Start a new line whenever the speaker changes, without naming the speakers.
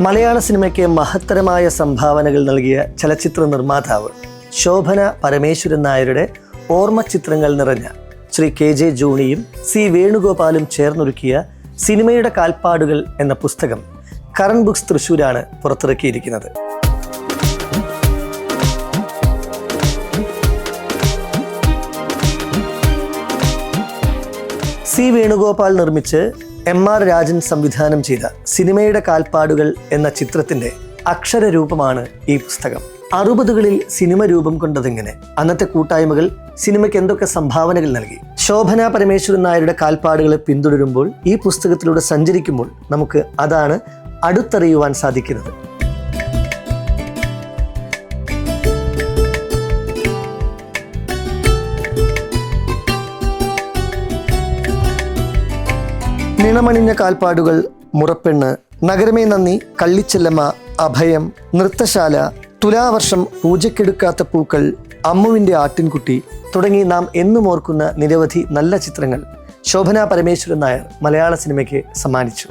മലയാള സിനിമയ്ക്ക് മഹത്തരമായ സംഭാവനകൾ നൽകിയ ചലച്ചിത്ര നിർമ്മാതാവ് ശോഭന പരമേശ്വരൻ നായരുടെ ഓർമ്മ ചിത്രങ്ങൾ നിറഞ്ഞ ശ്രീ കെ ജെ ജോണിയും സി വേണുഗോപാലും ചേർന്നൊരുക്കിയ സിനിമയുടെ കാൽപ്പാടുകൾ എന്ന പുസ്തകം കറൺ ബുക്സ് തൃശ്ശൂരാണ് പുറത്തിറക്കിയിരിക്കുന്നത്. സി വേണുഗോപാൽ നിർമ്മിച്ച് എം ആർ രാജൻ സംവിധാനം ചെയ്ത സിനിമയുടെ കാൽപ്പാടുകൾ എന്ന ചിത്രത്തിന്റെ അക്ഷരരൂപമാണ് ഈ പുസ്തകം. അറുപതുകളിൽ സിനിമ രൂപം കൊണ്ടതെങ്ങനെ അന്നത്തെ കൂട്ടായ്മകൾ സിനിമയ്ക്ക് എന്തൊക്കെ സംഭാവനകൾ നൽകി? ശോഭന പരമേശ്വരൻ നായരുടെ കാൽപ്പാടുകളെ പിന്തുടരുമ്പോൾ ഈ പുസ്തകത്തിലൂടെ സഞ്ചരിക്കുമ്പോൾ നമുക്ക് അതാണ് അടുത്തറിയുവാൻ സാധിക്കുന്നത്. നിണമണിഞ്ഞ കാൽപ്പാടുകൾ മുറപ്പെണ്ണ് നഗരമേ നന്ദി കള്ളിച്ചെല്ലമ്മ അഭയം നൃത്തശാല തുലാവർഷം പൂജയ്ക്കെടുക്കാത്ത പൂക്കൾ അമ്മുവിന്റെ ആട്ടിൻകുട്ടി തുടങ്ങി നാം എന്നും ഓർക്കുന്ന നിരവധി നല്ല ചിത്രങ്ങൾ ശോഭന പരമേശ്വരൻ നായർ മലയാള സിനിമയ്ക്ക് സമ്മാനിച്ചു.